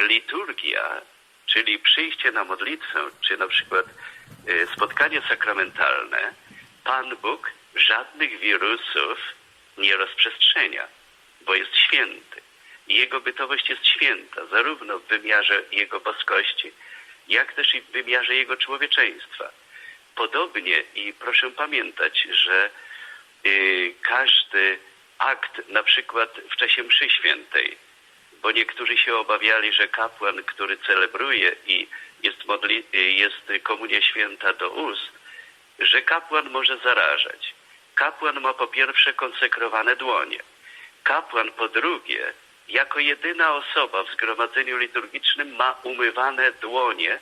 liturgia, czyli przyjście na modlitwę, czy na przykład e, spotkanie sakramentalne, Pan Bóg żadnych wirusów nie rozprzestrzenia, bo jest święty. Jego bytowość jest święta, zarówno w wymiarze Jego boskości, jak też i w wymiarze Jego człowieczeństwa. Podobnie i proszę pamiętać, że y, każdy akt, na przykład w czasie mszy świętej, bo niektórzy się obawiali, że kapłan, który celebruje i jest, modli, jest komunia święta do ust, że kapłan może zarażać. Kapłan ma po pierwsze konsekrowane dłonie. Kapłan po drugie, jako jedyna osoba w zgromadzeniu liturgicznym ma umywane dłonie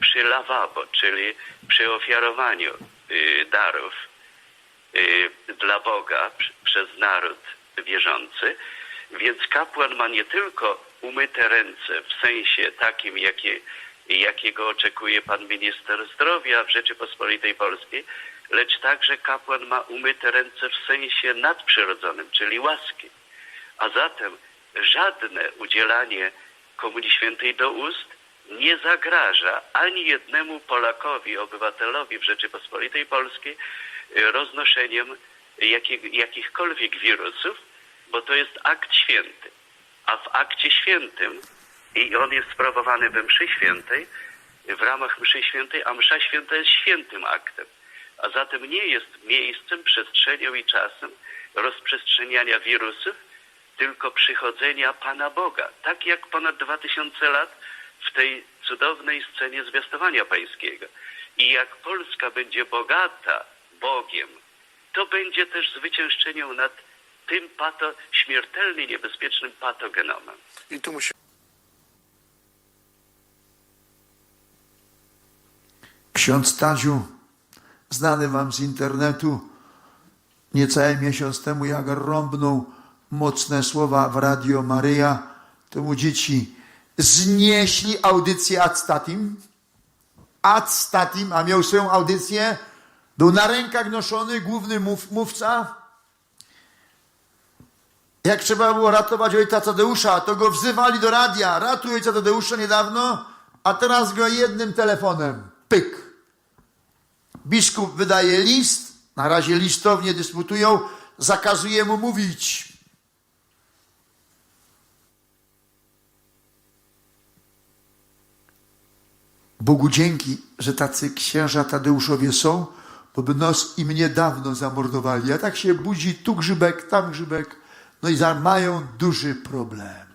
przy lawabo, czyli przy ofiarowaniu y, darów y, dla Boga pr- przez naród wierzący. Więc kapłan ma nie tylko umyte ręce w sensie takim, jakie, jakiego oczekuje pan minister zdrowia w Rzeczypospolitej Polskiej, lecz także kapłan ma umyte ręce w sensie nadprzyrodzonym, czyli łaski. A zatem żadne udzielanie Komunii Świętej do ust nie zagraża ani jednemu Polakowi, obywatelowi w Rzeczypospolitej Polskiej roznoszeniem jakiej, jakichkolwiek wirusów, bo to jest akt święty. A w akcie świętym, i on jest sprawowany we mszy świętej, w ramach mszy świętej, a msza święta jest świętym aktem. A zatem nie jest miejscem, przestrzenią i czasem rozprzestrzeniania wirusów, tylko przychodzenia Pana Boga. Tak jak ponad dwa tysiące lat w tej cudownej scenie zwiastowania pańskiego. I jak Polska będzie bogata Bogiem, to będzie też zwyciężczeniem nad tym pato, śmiertelnie niebezpiecznym patogenomem. I tu musi... Ksiądz Taziu, znany wam z internetu, niecały miesiąc temu, jak rąbnął mocne słowa w Radio Maryja, to mu dzieci znieśli audycję ad statim. Ad statim, a miał swoją audycję, był na rękach noszony główny mów, mówca. Jak trzeba było ratować ojca Tadeusza, to go wzywali do radia. Ratuj ojca Tadeusza niedawno, a teraz go jednym telefonem. Pyk. Biskup wydaje list, na razie listownie dysputują, zakazuje mu mówić. Bogu dzięki, że tacy księża Tadeuszowie są, bo by nos i mnie dawno zamordowali. A tak się budzi tu grzybek, tam grzybek, no i mają duży problem.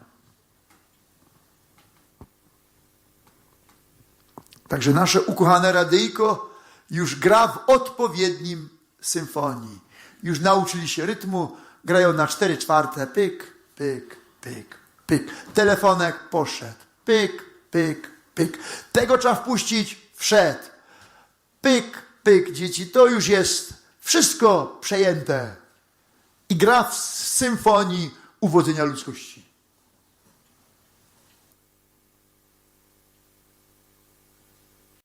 Także nasze ukochane radyjko już gra w odpowiednim symfonii. Już nauczyli się rytmu, grają na cztery czwarte, pyk, pyk, pyk, pyk. Telefonek poszedł, pyk, pyk, pyk. Tego trzeba wpuścić, wszedł. Pyk, pyk, dzieci, to już jest wszystko przejęte. I gra w symfonii uwodzenia ludzkości.